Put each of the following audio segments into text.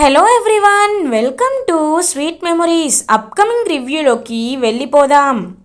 Hello everyone welcome to sweet memories upcoming రివ్యూలోకి వెళ్ళిపోదాం.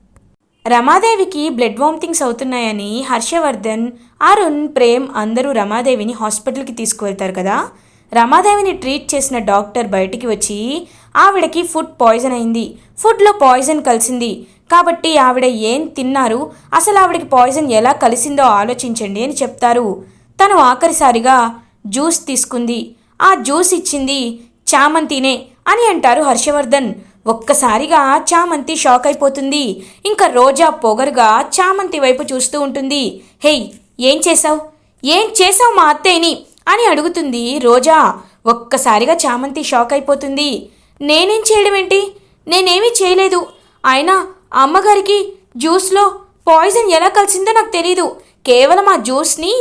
రమాదేవికి blood vomitings అవుతున్నాయని హర్షవర్ధన్ అరుణ్ ప్రేమ్ అందరూ రమాదేవిని హాస్పిటల్కి తీసుకువెళ్తారు కదా? రమాదేవిని ట్రీట్ చేసిన డాక్టర్ బయటికి వచ్చి ఆవిడకి ఫుడ్ పాయిజన్ అయింది. ఫుడ్లో పాయిజన్ కలిసింది. కాబట్టి ఆవిడ ఏం తిన్నారు? అసలు ఆవిడకి పాయిజన్ ఎలా కలిసిందో ఆలోచించండి అని చెప్తారు. తను ఆఖరిసారిగా జ్యూస్ తీసుకుంది. ఆ జ్యూస్ ఇచ్చింది చామంతినే అని అంటారు హర్షవర్ధన్. ఒక్కసారిగా చామంతి షాక్ అయిపోతుంది. ఇంకా రోజా పొగరుగా చామంతి వైపు చూస్తూ ఉంటుంది. హేయ్ ఏం చేసావు ఏం చేసావు మా అత్తయ్యని? అని అడుగుతుంది రోజా. ఒక్కసారిగా చామంతి షాక్ అయిపోతుంది. నేనేం చేయడం ఏంటి నేనేమీ చేయలేదు. అయినా అమ్మగారికి జ్యూస్లో పాయిజన్ ఎలా కలిసిందో నాకు తెలీదు. కేవలం ఆ జ్యూస్ని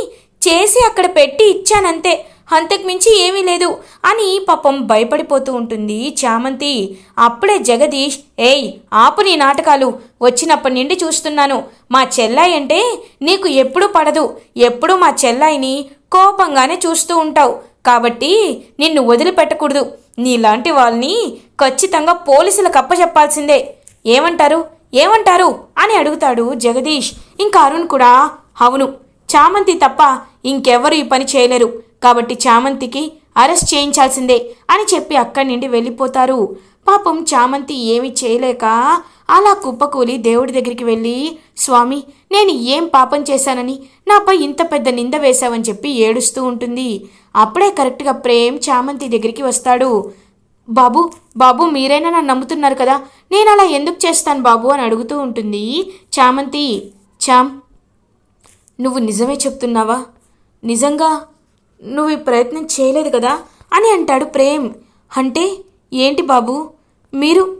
చేసి అక్కడ పెట్టి ఇచ్చానంతే. అంతకు మించి ఏమీ లేదు అని పాపం భయపడిపోతూ ఉంటుంది చామంతి. అప్పుడే జగదీష్ ఏయ్ ఆపు నీ నాటకాలు. వచ్చినప్పటి నుండి చూస్తున్నాను. మా చెల్లాయి అంటే నీకు ఎప్పుడూ పడదు. ఎప్పుడూ మా చెల్లాయిని కోపంగానే చూస్తూ ఉంటావు. కాబట్టి నిన్ను వదిలిపెట్టకూడదు. నీలాంటి వాళ్ళని ఖచ్చితంగా పోలీసులకు అప్పచెప్పాల్సిందే ఏమంటారు? ఏమంటారు? అని అడుగుతాడు జగదీష్. ఇంకా అరుణ్ కూడా అవును. చామంతి తప్ప ఇంకెవరు ఈ పని చేయలేరు. కాబట్టి చామంతికి అరెస్ట్ చేయించాల్సిందే అని చెప్పి అక్కడి నుండి వెళ్ళిపోతారు. పాపం చామంతి ఏమీ చేయలేక అలా కుప్పకూలి దేవుడి దగ్గరికి వెళ్ళి స్వామి నేను ఏం పాపం చేశానని? నాపై ఇంత పెద్ద నింద వేశావని చెప్పి ఏడుస్తూ ఉంటుంది. అప్పుడే కరెక్ట్గా ప్రేమ్ చామంతి దగ్గరికి వస్తాడు. బాబు బాబు మీరైనా నన్ను నమ్ముతున్నారు కదా? నేను అలా ఎందుకు చేస్తాను బాబు? అని అడుగుతూ ఉంటుంది చామంతి. చామ్ నువ్వు నిజమే చెప్తున్నావా? నిజంగా నువ్వు ఈ ప్రయత్నం చేయలేదు కదా? అని అంటాడు ప్రేమ్. అంటే ఏంటి బాబు? మీరు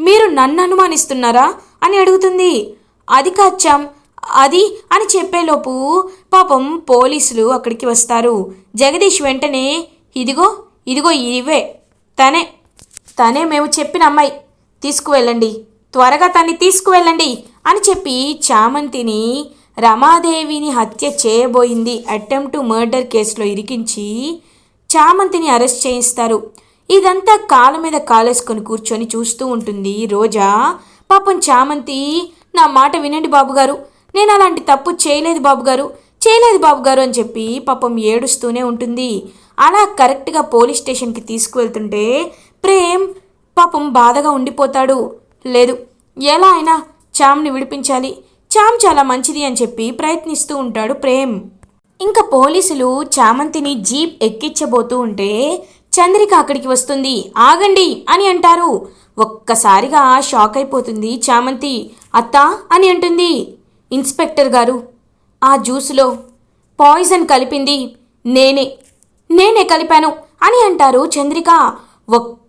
మీరు నన్ను అనుమానిస్తున్నారా? అని అడుగుతుంది. అది కాచాం అది అని చెప్పేలోపు పాపం పోలీసులు అక్కడికి వస్తారు. జగదీష్ వెంటనే ఇదిగో ఇదిగో ఇవే. తనే తనే మేము చెప్పిన అమ్మాయి. తీసుకువెళ్ళండి. త్వరగా తన్ని తీసుకువెళ్ళండి అని చెప్పి చామంతిని రమాదేవిని హత్య చేయబోయింది. అటెంప్ట్ మర్డర్ కేసులో ఇరికించి చామంతిని అరెస్ట్ చేయిస్తారు. ఇదంతా కాళ్ళ మీద కాలేసుకొని కూర్చొని చూస్తూ ఉంటుంది రోజా. పాపం చామంతి నా మాట వినండి బాబుగారు. నేను అలాంటి తప్పు చేయలేదు బాబుగారు. చేయలేదు బాబుగారు అని చెప్పి పాపం ఏడుస్తూనే ఉంటుంది. అలా కరెక్ట్గా పోలీస్ స్టేషన్కి తీసుకువెళ్తుంటే ప్రేమ్ పాపం బాధగా ఉండిపోతాడు. లేదు ఎలా అయినా చామ్ని విడిపించాలి. చామ్ చాలా మంచిది అని చెప్పి ప్రయత్నిస్తూ ఉంటాడు ప్రేమ్. ఇంకా పోలీసులు చామంతిని జీప్ ఎక్కించబోతూ ఉంటే చంద్రిక అక్కడికి వస్తుంది. ఆగండి అని అంటారు. ఒక్కసారిగా షాక్ అయిపోతుంది చామంతి. అత్తా అని అంటుంది. ఇన్స్పెక్టర్ గారు ఆ జ్యూస్లో పాయిజన్ కలిపింది నేనే. నేనే కలిపాను అని అంటారు చంద్రిక.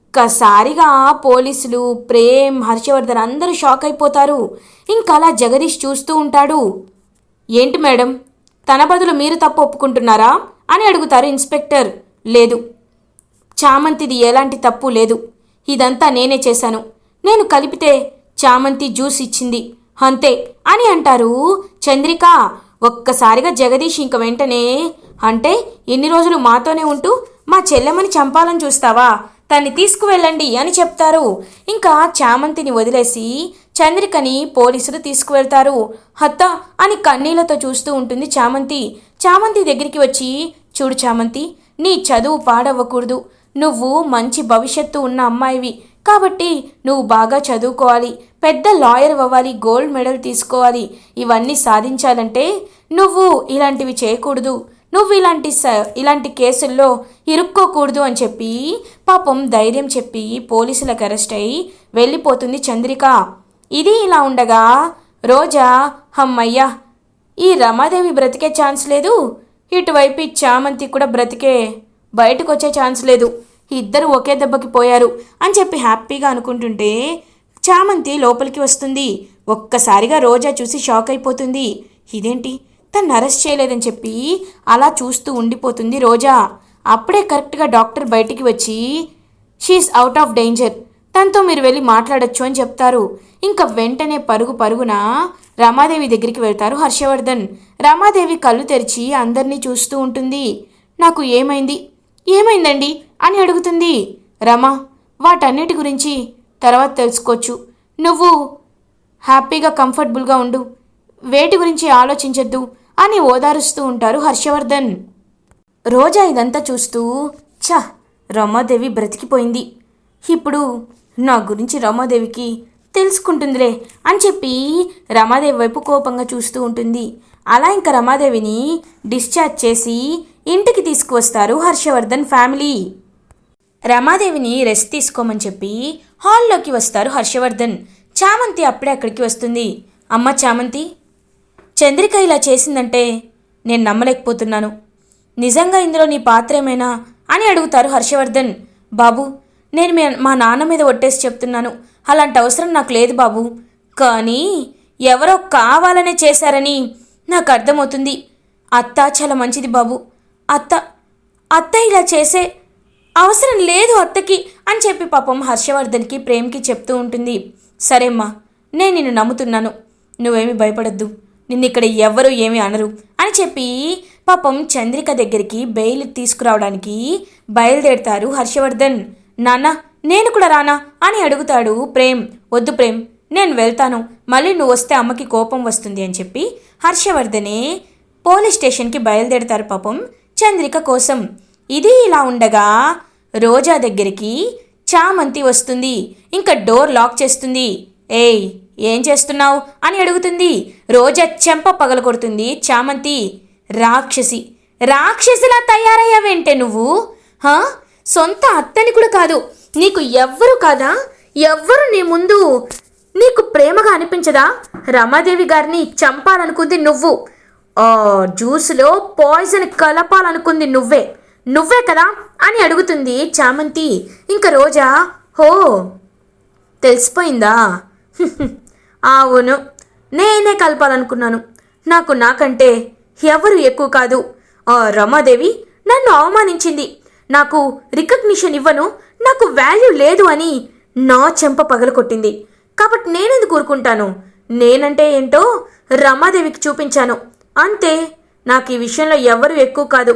ఒక్కసారిగా పోలీసులు ప్రేమ్ హర్షవర్ధన్ అందరూ షాక్ అయిపోతారు. ఇంకా అలా జగదీష్ చూస్తూ ఉంటాడు. ఏంటి మేడం? తన బదులు మీరు తప్పు ఒప్పుకుంటున్నారా? అని అడుగుతారు ఇన్స్పెక్టర్. లేదు. చామంతిది ఎలాంటి తప్పు లేదు. ఇదంతా నేనే చేశాను. నేను కలిపితే చామంతి జ్యూస్ ఇచ్చింది. అంతే అని అంటారు చంద్రిక. ఒక్కసారిగా జగదీష్ ఇంక వెంటనే అంటే ఎన్ని రోజులు మాతోనే ఉంటూ మా చెల్లెమ్మని చంపాలని చూస్తావా? తన్ని తీసుకువెళ్ళండి అని చెప్తారు. ఇంకా చామంతిని వదిలేసి చంద్రికని పోలీసులు తీసుకువెళ్తారు. హత్త అని కన్నీళ్ళతో చూస్తూ ఉంటుంది చామంతి. చామంతి దగ్గరికి వచ్చి చూడు చామంతి నీ చదువు పాడవ్వకూడదు. నువ్వు మంచి భవిష్యత్తు ఉన్న అమ్మాయివి. కాబట్టి నువ్వు బాగా చదువుకోవాలి. పెద్ద లాయర్ అవ్వాలి గోల్డ్ మెడల్ తీసుకోవాలి. ఇవన్నీ సాధించాలంటే నువ్వు ఇలాంటివి చేయకూడదు. నువ్వు ఇలాంటి స ఇలాంటి కేసుల్లో ఇరుక్కోకూడదు అని చెప్పి పాపం ధైర్యం చెప్పి పోలీసులకు అరెస్ట్ అయ్యి వెళ్ళిపోతుంది చంద్రిక. ఇది ఇలా ఉండగా రోజా హమ్మయ్యా ఈ రమాదేవి బ్రతికే ఛాన్స్ లేదు. ఇటువైపు చామంతి కూడా బ్రతికే బయటకు వచ్చే ఛాన్స్ లేదు. ఇద్దరు ఒకే దెబ్బకి పోయారు అని చెప్పి హ్యాపీగా అనుకుంటుంటే చామంతి లోపలికి వస్తుంది. ఒక్కసారిగా రోజా చూసి షాక్ అయిపోతుంది. ఇదేంటి? తను అరెస్ట్ చేయలేదని చెప్పి అలా చూస్తూ ఉండిపోతుంది రోజా. అప్పుడే కరెక్ట్గా డాక్టర్ బయటికి వచ్చి షీఈస్ అవుట్ ఆఫ్ డేంజర్ తనతో మీరు వెళ్ళి మాట్లాడొచ్చు అని చెప్తారు. ఇంకా వెంటనే పరుగు పరుగున రమాదేవి దగ్గరికి వెళ్తారు హర్షవర్ధన్. రమాదేవి కళ్ళు తెరిచి అందరినీ చూస్తూ ఉంటుంది. నాకు ఏమైంది? ఏమైందండి? అని అడుగుతుంది. రమా వాటన్నిటి గురించి తర్వాత తెలుసుకోవచ్చు. నువ్వు హ్యాపీగా కంఫర్టబుల్గా ఉండు. వేటి గురించి ఆలోచించద్దు. అని ఓదారుస్తూ ఉంటారు హర్షవర్ధన్. రోజా ఇదంతా చూస్తూ ఛ రమాదేవి బ్రతికిపోయింది. ఇప్పుడు నా గురించి రమాదేవికి తెలుసుకుంటుందిలే అని చెప్పి రమాదేవి వైపు కోపంగా చూస్తూ ఉంటుంది. అలా ఇంకా రమాదేవిని డిశ్చార్జ్ చేసి ఇంటికి తీసుకువస్తారు హర్షవర్ధన్ ఫ్యామిలీ. రమాదేవిని రెస్ట్ తీసుకోమని చెప్పి హాల్లోకి వస్తారు హర్షవర్ధన్. చామంతి అప్పుడే అక్కడికి వస్తుంది. అమ్మ చామంతి చంద్రిక ఇలా చేసిందంటే నేను నమ్మలేకపోతున్నాను. నిజంగా ఇందులో నీ పాత్ర ఏమైనా? అని అడుగుతారు హర్షవర్ధన్. బాబు నేను మా నాన్న మీద ఒట్టేసి చెప్తున్నాను. అలాంటి అవసరం నాకు లేదు బాబు. కానీ ఎవరో కావాలనే చేశారని నాకు అర్థమవుతుంది. అత్త చాలా మంచిది బాబు. అత్త అత్త ఇలా చేసే అవసరం లేదు అత్తకి అని చెప్పి పాపం హర్షవర్ధన్కి ప్రేమ్కి చెప్తూ ఉంటుంది. సరేమ్మా నేను నిన్ను నమ్ముతున్నాను. నువ్వేమీ భయపడద్దు. నిన్ను ఇక్కడ ఎవ్వరూ ఏమీ అనరు అని చెప్పి పాపం చంద్రిక దగ్గరికి బెయిల్ తీసుకురావడానికి బయలుదేరతారు హర్షవర్ధన్. నాన్న నేను కూడా రానా? అని అడుగుతాడు ప్రేమ్. వద్దు ప్రేమ్ నేను వెళ్తాను. మళ్ళీ నువ్వు వస్తే అమ్మకి కోపం వస్తుంది అని చెప్పి హర్షవర్ధనే పోలీస్ స్టేషన్కి బయలుదేరతారు పాపం చంద్రిక కోసం. ఇది ఇలా ఉండగా రోజా దగ్గరికి చామంతి వస్తుంది. ఇంకా డోర్ లాక్ చేస్తుంది. ఏయ్ ఏం చేస్తున్నావు? అని అడుగుతుంది. రోజా చెంప పగల కొడుతుంది. చామంతి రాక్షసి. రాక్షసిలా తయారయ్యావేంటే నువ్వు? హా? సొంత అత్తని కూడా కాదు. నీకు ఎవ్వరు కాదా? ఎవ్వరు నీ ముందు నీకు ప్రేమగా అనిపించదా? రమాదేవి గారిని చంపాలనుకుంది నువ్వు. జ్యూస్లో పాయిజన్ కలపాలనుకుంది నువ్వే. నువ్వే కదా? అని అడుగుతుంది చామంతి. ఇంకా రోజా హో తెలిసిపోయిందా? అవును నేనే కలపాలనుకున్నాను. నాకు నాకంటే ఎవరు ఎక్కువ కాదు. ఆ రమాదేవి నన్ను అవమానించింది. నాకు రికగ్నిషన్ ఇవ్వను నాకు వాల్యూ లేదు అని నా చెంప పగలకొట్టింది కాబట్టి నేనెందుకు ఊరుకుంటాను? నేనంటే ఏంటో రమాదేవికి చూపించాను. అంతే నాకు ఈ విషయంలో ఎవరు ఎక్కువ కాదు.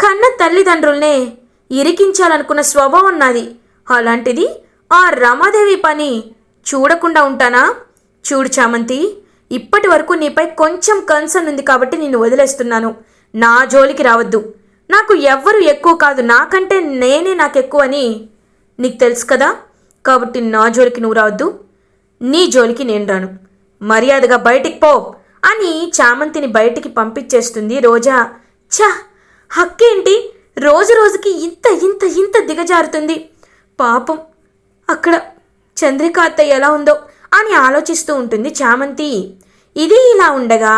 కన్న తల్లిదండ్రుల్నే ఇరికించాలనుకున్న స్వభావం నాది. అలాంటిది ఆ రమాదేవి పని చూడకుండా ఉంటానా? చూడు చామంతి ఇప్పటి వరకు నీపై కొంచెం కన్సర్న్ ఉంది కాబట్టి నిన్ను వదిలేస్తున్నాను. నా జోలికి రావద్దు. నాకు ఎవ్వరు ఎక్కువ కాదు. నాకంటే నేనే నాకు ఎక్కువ అని నీకు తెలుసు కదా? కాబట్టి నా జోలికి నువ్వు రావద్దు. నీ జోలికి నేను రాను. మర్యాదగా బయటికి పో అని చామంతిని బయటికి పంపించేస్తుంది రోజా. ఛ! హక్కేంటి? రోజు రోజుకి ఇంత ఇంత ఇంత దిగజారుతుంది. పాపం. అక్కడ చంద్రిక అత్త ఎలా ఉందో అని ఆలోచిస్తూ ఉంటుంది చామంతి. ఇది ఇలా ఉండగా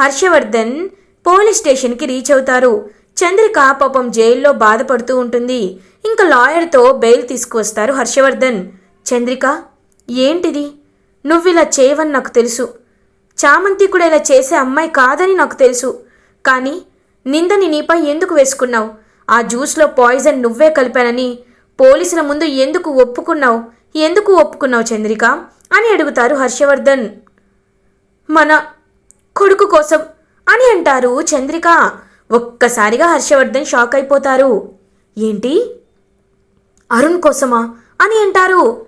హర్షవర్ధన్ పోలీస్ స్టేషన్కి రీచ్ అవుతారు. చంద్రిక పాపం జైల్లో బాధపడుతూ ఉంటుంది. ఇంకా లాయర్తో బెయిల్ తీసుకువస్తారు హర్షవర్ధన్. చంద్రిక ఏంటిది? నువ్వు ఇలా చేయవని నాకు తెలుసు. చామంతి కూడా ఇలా చేసే అమ్మాయి కాదని నాకు తెలుసు. కానీ నిందని నీపై ఎందుకు వేసుకున్నావు? ఆ జ్యూస్లో పాయిజన్ నువ్వే కలిపానని పోలీసుల ముందు ఎందుకు ఒప్పుకున్నావు? ఎందుకు ఒప్పుకున్నావు చంద్రిక? అని అడుగుతారు హర్షవర్ధన్. మన కొడుకు కోసం అని అంటారు చంద్రిక. ఒక్కసారిగా హర్షవర్ధన్ షాక్ అయిపోతారు. ఏంటి? అరుణ్ కోసమా? అని అంటారు.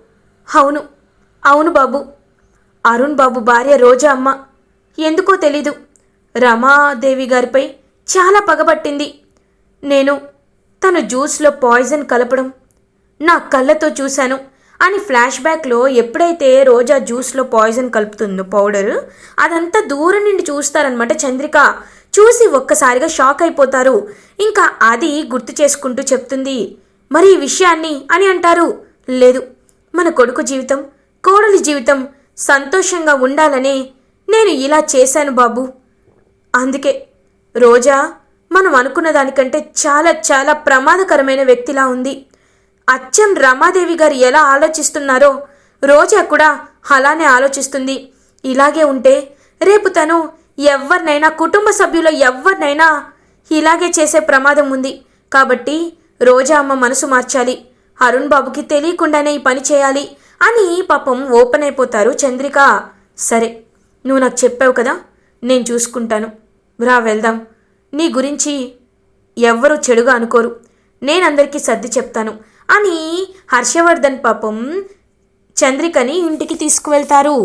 అవును అవును బాబు. అరుణ్ బాబు భార్య రోజా అమ్మ. ఎందుకో తెలీదు. రమాదేవి గారిపై చాలా పగబట్టింది. నేను తను జ్యూస్లో పాయిజన్ కలపడం నా కళ్ళతో చూశాను. అని ఫ్లాష్ బ్యాక్లో ఎప్పుడైతే రోజా జ్యూస్లో పాయిజన్ కలుపుతుందో పౌడర్ అదంతా దూరం నుండి చూస్తారనమాట చంద్రిక. చూసి ఒక్కసారిగా షాక్ అయిపోతారు. ఇంకా అది గుర్తు చేసుకుంటూ చెప్తుంది మరి ఈ విషయాన్ని అని అంటారు. లేదు మన కొడుకు జీవితం కోడలి జీవితం సంతోషంగా ఉండాలనే నేను ఇలా చేశాను బాబు. అందుకే రోజా మనం అనుకున్న దానికంటే చాలా చాలా ప్రమాదకరమైన వ్యక్తిలా ఉంది. అచ్చం రమాదేవి గారు ఎలా ఆలోచిస్తున్నారో రోజా కూడా అలానే ఆలోచిస్తుంది. ఇలాగే ఉంటే రేపు తను ఎవరినైనా కుటుంబ సభ్యులు ఎవరినైనా ఇలాగే చేసే ప్రమాదం ఉంది. కాబట్టి రోజా అమ్మ మనసు మార్చాలి. అరుణ్ బాబుకి తెలియకుండానే ఈ పని చేయాలి అని పాపం ఓపెన్ అయిపోతారు చంద్రిక. సరే నువ్వు నాకు చెప్పావు కదా నేను చూసుకుంటాను. రా వెళ్దాం. నీ గురించి ఎవ్వరూ చెడుగా అనుకోరు. నేనందరికీ సర్ది చెప్తాను. అని హర్షవర్ధన్ పాపం చంద్రికని ఇంటికి తీసుకువెళ్తారు.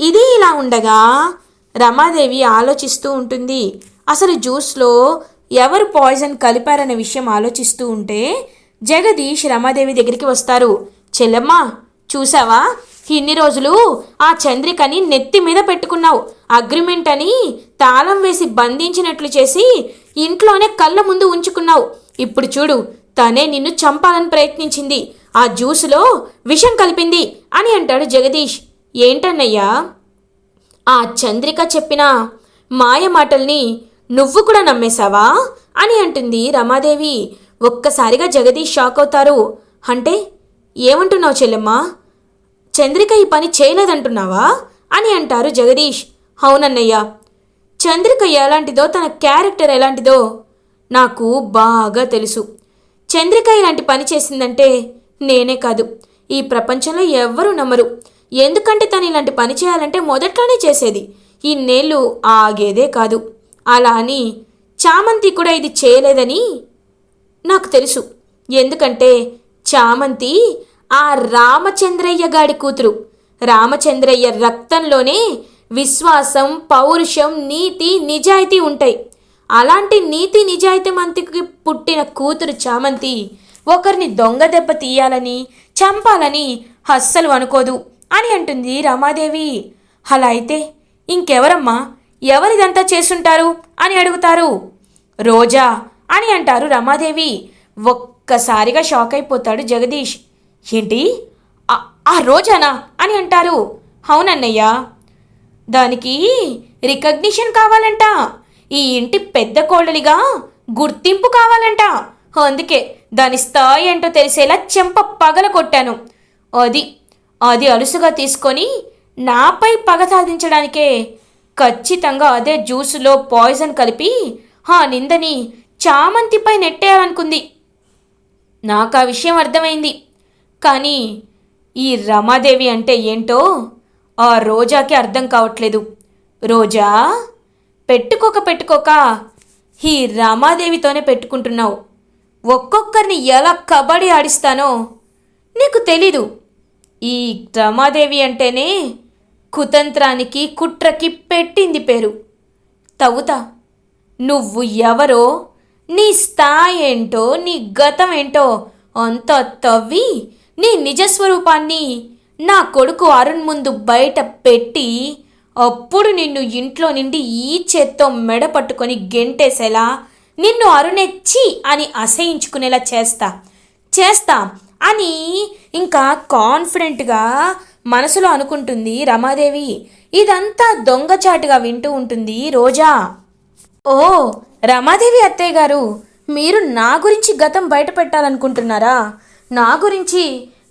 ఇది ఇలా ఉండగా రమాదేవి ఆలోచిస్తూ ఉంటుంది. అసలు జ్యూస్లో ఎవరు పాయిజన్ కలిపారనే విషయం ఆలోచిస్తూ ఉంటే జగదీష్ రమాదేవి దగ్గరికి వస్తారు. చెల్లమ్మ చూసావా? ఇన్ని రోజులు ఆ చంద్రికని నెత్తి మీద పెట్టుకున్నావు. అగ్రిమెంట్ అని తాళం వేసి బంధించినట్లు చేసి ఇంట్లోనే కళ్ళ ముందు ఉంచుకున్నావు. ఇప్పుడు చూడు తనే నిన్ను చంపాలని ప్రయత్నించింది. ఆ జ్యూసులో విషం కలిపింది అని అంటాడు జగదీష్. ఏంటన్నయ్యా? ఆ చంద్రిక చెప్పిన మాయ మాటల్ని నువ్వు కూడా నమ్మేశావా? అని అంటుంది రమాదేవి. ఒక్కసారిగా జగదీష్ షాక్ అవుతారు. అంటే ఏమంటున్నావు చెల్లెమ్మా? చంద్రిక ఈ పని చేయలేదంటున్నావా? అని అంటారు జగదీష్. అవునన్నయ్య. చంద్రిక ఎలాంటిదో తన క్యారెక్టర్ ఎలాంటిదో నాకు బాగా తెలుసు. చంద్రిక ఇలాంటి పని చేసిందంటే నేనే కాదు. ఈ ప్రపంచంలో ఎవ్వరూ నమ్మరు. ఎందుకంటే తను ఇలాంటి పని చేయాలంటే మొదట్లోనే చేసేది. ఇన్నేళ్ళు ఆగేదే కాదు. అలా అని చామంతి కూడా ఇది చేయలేదని నాకు తెలుసు. ఎందుకంటే చామంతి ఆ రామచంద్రయ్య గాడి కూతురు. రామచంద్రయ్య రక్తంలోనే విశ్వాసం పౌరుషం నీతి నిజాయితీ ఉంటాయి. అలాంటి నీతి నిజాయితీ మంతికి పుట్టిన కూతురు చామంతి ఒకరిని దొంగ దెబ్బ తీయాలని చంపాలని అస్సలు అనుకోదు అని అంటుంది రమాదేవి. అలా అయితే ఇంకెవరమ్మా? ఎవరిదంతా చేస్తుంటారు అని అడుగుతారు. రోజా అని అంటారు రమాదేవి. ఒక్కసారిగా షాక్ అయిపోతాడు జగదీష్. ఏంటి? ఆ- ఆ రోజానా? అని అంటారు. అవునన్నయ్య. దానికి రికగ్నిషన్ కావాలంట. ఈ ఇంటి పెద్ద కోడలిగా గుర్తింపు కావాలంట. అందుకే దాని స్థాయి ఏంటో తెలిసేలా చెంప పగల కొట్టాను. అది అది అలుసుగా తీసుకొని నాపై పగ సాధించడానికే ఖచ్చితంగా అదే జ్యూసులో పాయిజన్ కలిపి ఆ నిందని చామంతిపై నెట్టేయాలనుకుంది. నాకు ఆ విషయం అర్థమైంది. కానీ ఈ రమాదేవి అంటే ఏంటో ఆ రోజాకి అర్థం కావట్లేదు. రోజా? పెట్టుకోక పెట్టుకోక ఈ రమాదేవితోనే పెట్టుకుంటున్నావు. ఒక్కొక్కరిని ఎలా కబడ్డీ ఆడిస్తానో నీకు తెలీదు. ఈ రమాదేవి అంటేనే కుతంత్రానికి కుట్రకి పెట్టింది పేరు. తవ్వుతా. నువ్వు ఎవరో నీ స్థాయి ఏంటో నీ గతం ఏంటో అంతా తవ్వి నీ నిజస్వరూపాన్ని నా కొడుకు అరుణ్ ముందు బయట పెట్టి అప్పుడు నిన్ను ఇంట్లో నుండి ఈ చేత్తో మెడ పట్టుకొని గెంటేసేలా నిన్ను అరుణెచ్చి అని అసహించుకునేలా చేస్తా చేస్తా అని ఇంకా కాన్ఫిడెంట్గా మనసులో అనుకుంటుంది రమాదేవి. ఇదంతా దొంగచాటుగా వింటూ ఉంటుంది రోజా. ఓ రమాదేవి అత్తయ్య గారు మీరు నా గురించి గతం బయట పెట్టాలనుకుంటున్నారా నా గురించి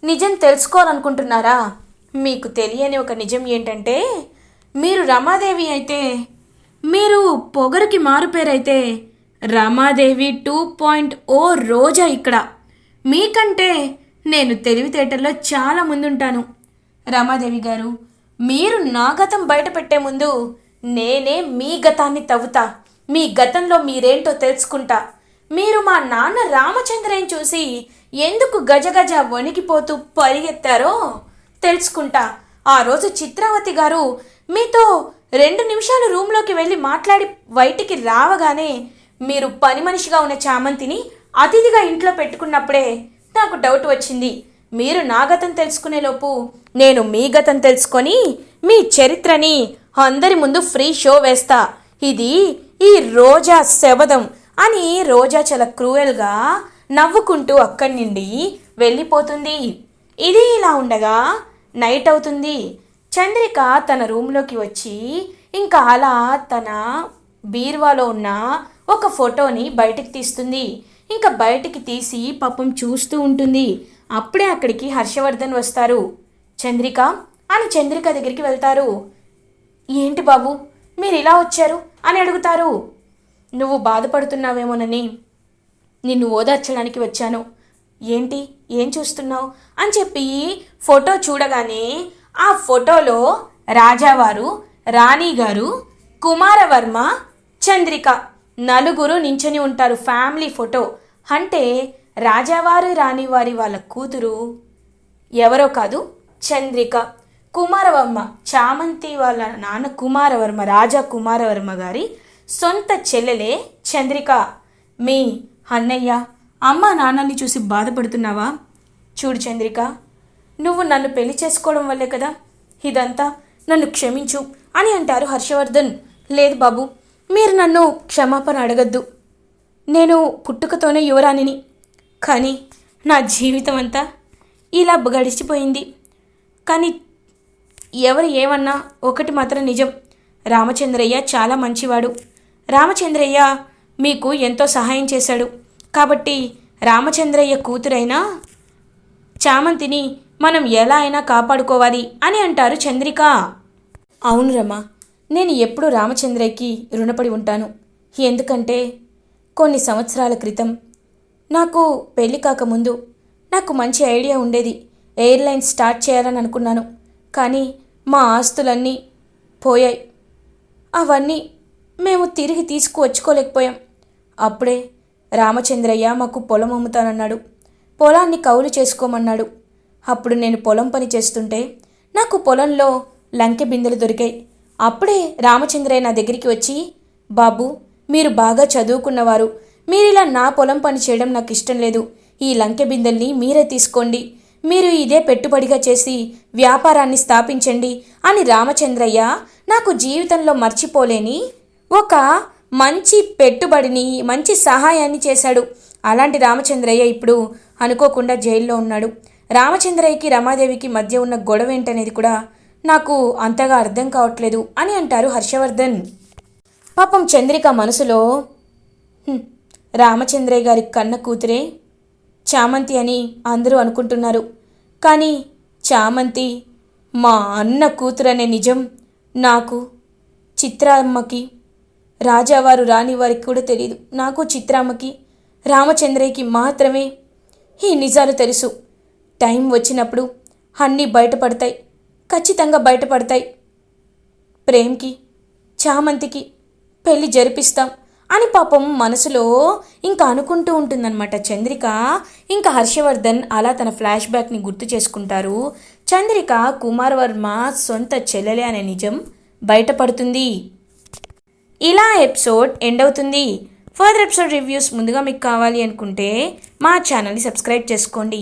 నిజం తెలుసుకోవాలనుకుంటున్నారా? మీకు తెలియని ఒక నిజం ఏంటంటే మీరు రమాదేవి అయితే మీరు పొగరుకి మారుపేరైతే Ramadevi two point O Roja ఇక్కడ. మీకంటే నేను తెలివితేటల్లో చాలా ముందుంటాను. రమాదేవి గారు మీరు నా గతం బయటపెట్టే ముందు నేనే మీ గతాన్ని తవ్వుతా. మీ గతంలో మీరేంటో తెలుసుకుంటా. మీరు మా నాన్న రామచంద్రని చూసి ఎందుకు గజగజ వణికిపోతూ పరిగెత్తారో తెలుసుకుంటా. ఆ రోజు చిత్రావతి గారు మీతో రెండు నిమిషాలు రూమ్లోకి వెళ్ళి మాట్లాడి బయటికి రావగానే మీరు పని మనిషిగా ఉన్న చామంతిని అతిథిగా ఇంట్లో పెట్టుకున్నప్పుడే నాకు డౌట్ వచ్చింది. మీరు నా గతం తెలుసుకునేలోపు నేను మీ గతం తెలుసుకొని మీ చరిత్రని అందరి ముందు ఫ్రీ షో వేస్తా. ఇది ఈ రోజా శబదం అని రోజా చాలా క్రూయల్గా నవ్వుకుంటూ అక్కడి నుండి వెళ్ళిపోతుంది. ఇది ఇలా ఉండగా నైట్ అవుతుంది. చంద్రిక తన రూమ్లోకి వచ్చి ఇంకా అలా తన బీరువాలో ఉన్న ఒక ఫోటోని బయటికి తీస్తుంది. ఇంకా బయటికి తీసి పాపం చూస్తూ ఉంటుంది. అప్పుడే అక్కడికి హర్షవర్ధన్ వస్తారు. చంద్రిక? అని చంద్రిక దగ్గరికి వెళ్తారు. ఏంటి బాబు? మీరు ఇలా వచ్చారు? అని అడుగుతారు. నువ్వు బాధపడుతున్నావేమోనని. నిన్ను ఓదార్చడానికి వచ్చాను. ఏంటి? ఏం చూస్తున్నావు? అని చెప్పి ఫోటో చూడగానే ఆ ఫోటోలో రాజావారు రాణి గారు కుమారవర్మ చంద్రిక నలుగురు నించొని ఉంటారు. Family photo. అంటే రాజావారు రాణివారి వాళ్ళ కూతురు ఎవరో కాదు చంద్రిక. కుమారవర్మ చామంతి వాళ్ళ నాన్న కుమారవర్మ రాజా కుమారవర్మ గారి సొంత చెల్లెలే చంద్రిక. మీ అన్నయ్య అమ్మ నాన్నల్ని చూసి బాధపడుతున్నావా? చూడు చంద్రిక నువ్వు నన్ను పెళ్ళి చేసుకోవడం వల్లే కదా? ఇదంతా నన్ను క్షమించు అని అంటారు హర్షవర్ధన్. లేదు బాబు మీరు నన్ను క్షమాపణ అడగద్దు. నేను పుట్టుకతోనే యువరాణిని. కానీ నా జీవితం అంతా ఇలా గడిచిపోయింది. కానీ ఎవరు ఏమన్నా ఒకటి మాత్రం నిజం. రామచంద్రయ్య చాలా మంచివాడు. రామచంద్రయ్య మీకు ఎంతో సహాయం చేశాడు. కాబట్టి రామచంద్రయ్య కూతురైన చామంతిని మనం ఎలా అయినా కాపాడుకోవాలి అని అంటారు చంద్రిక. అవును రమా నేను ఎప్పుడు రామచంద్రయ్యకి రుణపడి ఉంటాను. ఎందుకంటే కొన్ని సంవత్సరాల క్రితం నాకు పెళ్ళి కాకముందు నాకు మంచి ఐడియా ఉండేది. ఎయిర్లైన్స్ స్టార్ట్ చేయాలని అనుకున్నాను. కానీ మా ఆస్తులన్నీ పోయాయి. అవన్నీ మేము తిరిగి తీసుకువచ్చుకోలేకపోయాం. అప్పుడే రామచంద్రయ్య మాకు పొలం అమ్ముతానన్నాడు. పొలాన్ని కౌలు చేసుకోమన్నాడు. అప్పుడు నేను పొలం పని చేస్తుంటే నాకు పొలంలో లంకె బిందెలు దొరికాయి. అప్పుడే రామచంద్రయ్య నా దగ్గరికి వచ్చి బాబు మీరు బాగా చదువుకున్నవారు. మీరిలా నా పొలం పని చేయడం నాకు ఇష్టం లేదు. ఈ లంకె బిందెల్ని మీరే తీసుకోండి. మీరు ఇదే పెట్టుబడిగా చేసి వ్యాపారాన్ని స్థాపించండి అని రామచంద్రయ్య నాకు జీవితంలో మర్చిపోలేని ఒక మంచి పెట్టుబడిని మంచి సహాయాన్ని చేశాడు. అలాంటి రామచంద్రయ్య ఇప్పుడు అనుకోకుండా జైల్లో ఉన్నాడు. రామచంద్రయ్యకి రమాదేవికి మధ్య ఉన్న గొడవ ఏంటనేది కూడా నాకు అంతగా అర్థం కావట్లేదు అని అంటారు హర్షవర్ధన్. పాపం చంద్రిక మనసులో రామచంద్రయ్య గారి కన్న కూతురే చామంతి అని అందరూ అనుకుంటున్నారు. కానీ చామంతి మా అన్న కూతురనే నిజం. నాకు చిత్రామ్మకి రాజావారు రాని వారికి కూడా తెలియదు నాకు చిత్రామ్మకి రామచంద్రయ్యకి మాత్రమే ఈ నిజాలు తెలుసు. టైం వచ్చినప్పుడు అన్నీ బయటపడతాయి ఖచ్చితంగా బయటపడతాయి. ప్రేమ్కి చామంతికి పెళ్ళి జరిపిస్తాం అని పాపం మనసులో ఇంకా అనుకుంటూ ఉంటుందన్నమాట. చంద్రిక ఇంకా హర్షవర్ధన్ అలా తన ఫ్లాష్ బ్యాక్ని గుర్తు చేసుకుంటారు. చంద్రిక కుమార్ వర్మ సొంత చెల్లెలే అనే నిజం బయటపడుతుంది. ఇలా ఎపిసోడ్ ఎండ్ అవుతుంది. ఫర్దర్ ఎపిసోడ్ రివ్యూస్ ముందుగా మీకు కావాలి అనుకుంటే మా ఛానల్ని సబ్స్క్రైబ్ చేసుకోండి.